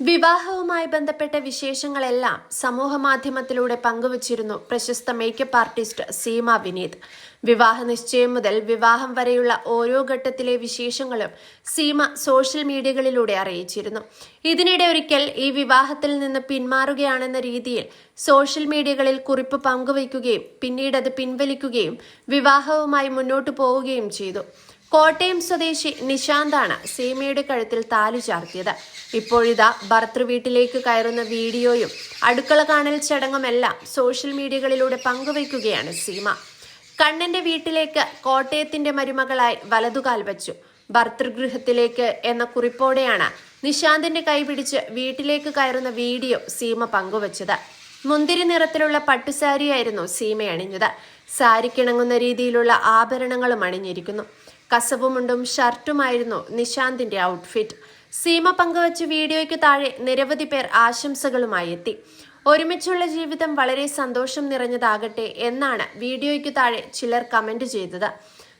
വിവാഹവുമായി ബന്ധപ്പെട്ട വിശേഷങ്ങളെല്ലാം സമൂഹ മാധ്യമത്തിലൂടെ പങ്കുവച്ചിരുന്നു പ്രശസ്ത മേക്കപ്പ് ആർട്ടിസ്റ്റ് സീമ വിനീത്. വിവാഹ നിശ്ചയം മുതൽ വിവാഹം വരെയുള്ള ഓരോ ഘട്ടത്തിലെ വിശേഷങ്ങളും സീമ സോഷ്യൽ മീഡിയകളിലൂടെ അറിയിച്ചിരുന്നു. ഇതിനിടെ ഒരിക്കൽ ഈ വിവാഹത്തിൽ നിന്ന് പിന്മാറുകയാണെന്ന രീതിയിൽ സോഷ്യൽ മീഡിയകളിൽ കുറിപ്പ് പങ്കുവയ്ക്കുകയും പിന്നീട് അത് പിൻവലിക്കുകയും വിവാഹവുമായി മുന്നോട്ടു പോവുകയും ചെയ്തു. കോട്ടയം സ്വദേശി നിശാന്താണ് സീമയുടെ കഴുത്തിൽ താലി ചാർത്തിയത്. ഇപ്പോഴിതാ ഭർത്തൃ വീട്ടിലേക്ക് കയറുന്ന വീഡിയോയും അടുക്കള കാണൽ ചടങ്ങുമെല്ലാം സോഷ്യൽ മീഡിയകളിലൂടെ പങ്കുവയ്ക്കുകയാണ് സീമ. കണ്ണന്റെ വീട്ടിലേക്ക് കോട്ടയത്തിന്റെ മരുമകളായി വലതുകാൽ വച്ചു. ഭർത്തൃഗൃഹത്തിലേക്ക് എന്ന കുറിപ്പോടെയാണ് നിശാന്തിന്റെ കൈപിടിച്ച് വീട്ടിലേക്ക് കയറുന്ന വീഡിയോ സീമ പങ്കുവച്ചത്. മുന്തിരി നിറത്തിലുള്ള പട്ടുസാരിയായിരുന്നു സീമ അണിഞ്ഞത്. സാരിക്കിണങ്ങുന്ന രീതിയിലുള്ള ആഭരണങ്ങളും അണിഞ്ഞിരിക്കുന്നു. കസവുമുണ്ടും ഷർട്ടുമായിരുന്നു നിശാന്തിന്റെ ഔട്ട്ഫിറ്റ് സീമ പങ്കുവച്ച വീഡിയോയ്ക്ക് താഴെ നിരവധി പേർ ആശംസകളുമായി എത്തി. ഒരുമിച്ചുള്ള ജീവിതം വളരെ സന്തോഷം നിറഞ്ഞതാകട്ടെ എന്നാണ് വീഡിയോയ്ക്ക് താഴെ ചിലർ കമന്റ് ചെയ്തത്.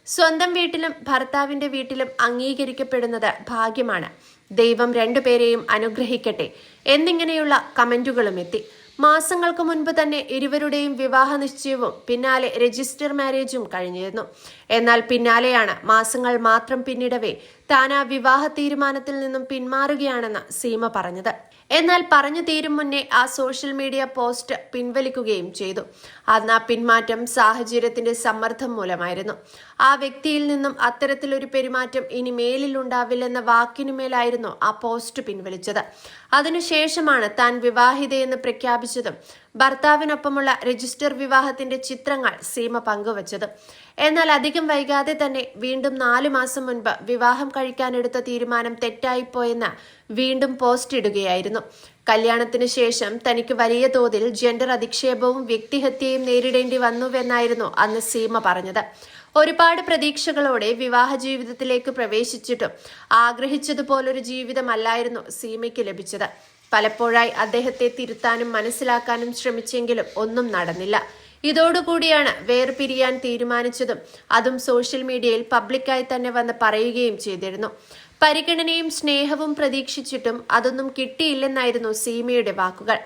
സ്വന്തം വീട്ടിലും ഭർത്താവിന്റെ വീട്ടിലും അംഗീകരിക്കപ്പെടുന്നത് ഭാഗ്യമാണ്. ദൈവം രണ്ടുപേരെയും അനുഗ്രഹിക്കട്ടെ എന്നിങ്ങനെയുള്ള കമന്റുകളും എത്തി. മാസങ്ങൾക്ക് മുൻപ് തന്നെ ഇരുവരുടെയും വിവാഹ നിശ്ചയവും പിന്നാലെ രജിസ്റ്റർ മാരേജും കഴിഞ്ഞിരുന്നു. എന്നാൽ പിന്നാലെയാണ് മാസങ്ങൾ മാത്രം പിന്നിടവേ താൻ ആ വിവാഹ തീരുമാനത്തിൽ നിന്നും പിന്മാറുകയാണെന്ന് സീമ പറഞ്ഞത്. എന്നാൽ പറഞ്ഞു തീരും മുന്നേ ആ സോഷ്യൽ മീഡിയ പോസ്റ്റ് പിൻവലിക്കുകയും ചെയ്തു. അന്ന് ആ പിന്മാറ്റം സാഹചര്യത്തിന്റെ സമ്മർദ്ദം മൂലമായിരുന്നു. ആ വ്യക്തിയിൽ നിന്നും അത്തരത്തിലൊരു പെരുമാറ്റം ഇനി മേലിൽ ഉണ്ടാവില്ലെന്ന വാക്കിനുമേലായിരുന്നു ആ പോസ്റ്റ് പിൻവലിച്ചത്. അതിനുശേഷമാണ് താൻ വിവാഹിതയെന്ന് പ്രഖ്യാപിച്ചതും ഭർത്താവിനൊപ്പമുള്ള രജിസ്റ്റർ വിവാഹത്തിന്റെ ചിത്രങ്ങൾ സീമ പങ്കുവച്ചത്. എന്നാൽ അധികം വൈകാതെ തന്നെ വീണ്ടും നാലു മാസം മുൻപ് വിവാഹം കഴിക്കാനെടുത്ത തീരുമാനം തെറ്റായിപ്പോയെന്ന് വീണ്ടും പോസ്റ്റ് ഇടുകയായിരുന്നു. കല്യാണത്തിന് ശേഷം തനിക്ക് വലിയ തോതിൽ ജെൻഡർ അധിക്ഷേപവും വ്യക്തിഹത്യയും നേരിടേണ്ടി വന്നുവെന്നായിരുന്നു അന്ന് സീമ പറഞ്ഞത്. ഒരുപാട് പ്രതീക്ഷകളോടെ വിവാഹ ജീവിതത്തിലേക്ക് പ്രവേശിച്ചിട്ടും ആഗ്രഹിച്ചതുപോലൊരു ജീവിതമല്ലായിരുന്നു സീമയ്ക്ക് ലഭിച്ചത്. പലപ്പോഴായി അദ്ദേഹത്തെ തിരുത്താനും മനസ്സിലാക്കാനും ശ്രമിച്ചെങ്കിലും ഒന്നും നടന്നില്ല. ഇതോടുകൂടിയാണ് വേർപിരിയാൻ തീരുമാനിച്ചതും. അതും സോഷ്യൽ മീഡിയയിൽ പബ്ലിക്കായി തന്നെ വന്ന് പറയുകയും ചെയ്തിരുന്നു. പരിഗണനയും സ്നേഹവും പ്രതീക്ഷിച്ചിട്ടും അതൊന്നും കിട്ടിയില്ലെന്നായിരുന്നു സീമയുടെ വാക്കുകൾ.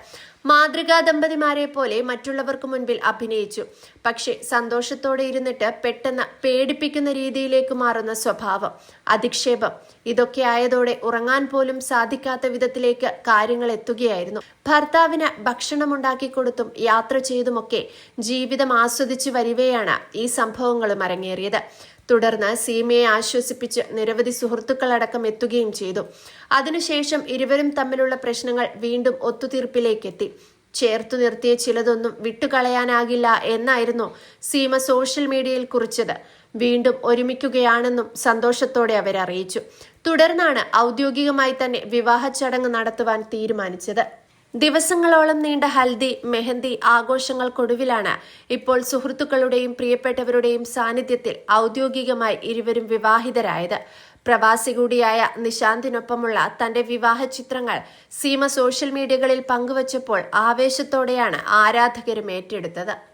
മാതൃകാ ദമ്പതിമാരെ പോലെ മറ്റുള്ളവർക്ക് മുൻപിൽ അഭിനയിച്ചു. പക്ഷേ സന്തോഷത്തോടെ ഇരുന്നിട്ട് പെട്ടെന്ന് പേടിപ്പിക്കുന്ന രീതിയിലേക്ക് മാറുന്ന സ്വഭാവം അധിക്ഷേപം ഇതൊക്കെ ആയതോടെ ഉറങ്ങാൻ പോലും സാധിക്കാത്ത വിധത്തിലേക്ക് കാര്യങ്ങൾ എത്തുകയായിരുന്നു. ഭർത്താവിന് ഭക്ഷണമുണ്ടാക്കി കൊടുത്തും യാത്ര ചെയ്തുമൊക്കെ ജീവിതം ആസ്വദിച്ചു വരികയാണ് ഈ സംഭവങ്ങളും അരങ്ങേറിയത്. തുടർന്ന് സീമയെ ആശ്വസിപ്പിച്ച് നിരവധി സുഹൃത്തുക്കളടക്കം എത്തുകയും ചെയ്തു. അതിനുശേഷം ഇരുവരും തമ്മിലുള്ള പ്രശ്നങ്ങൾ വീണ്ടും ഒത്തുതീർപ്പിലേക്കെത്തി. ചേർത്തു നിർത്തിയ ചിലതൊന്നും വിട്ടുകളയാനാകില്ല എന്നായിരുന്നു സീമ സോഷ്യൽ മീഡിയയിൽ കുറിച്ചത്. വീണ്ടും ഒരുമിക്കുകയാണെന്നും സന്തോഷത്തോടെ അവരറിയിച്ചു. തുടർന്നാണ് ഔദ്യോഗികമായി തന്നെ വിവാഹ ചടങ്ങ് നടത്തുവാൻ തീരുമാനിച്ചത്. ദിവസങ്ങളോളം നീണ്ട ഹൽദി മെഹന്തി ആഘോഷങ്ങൾക്കൊടുവിലാണ് ഇപ്പോൾ സുഹൃത്തുക്കളുടെയും പ്രിയപ്പെട്ടവരുടെയും സാന്നിധ്യത്തിൽ ഔദ്യോഗികമായി ഇരുവരും വിവാഹിതരായത്. പ്രവാസി കൂടിയായ നിശാന്തിനൊപ്പമുള്ള തന്റെ വിവാഹ ചിത്രങ്ങൾ സീമ സോഷ്യൽ മീഡിയകളിൽ പങ്കുവച്ചപ്പോൾ ആവേശത്തോടെയാണ് ആരാധകരും ഏറ്റെടുത്തത്.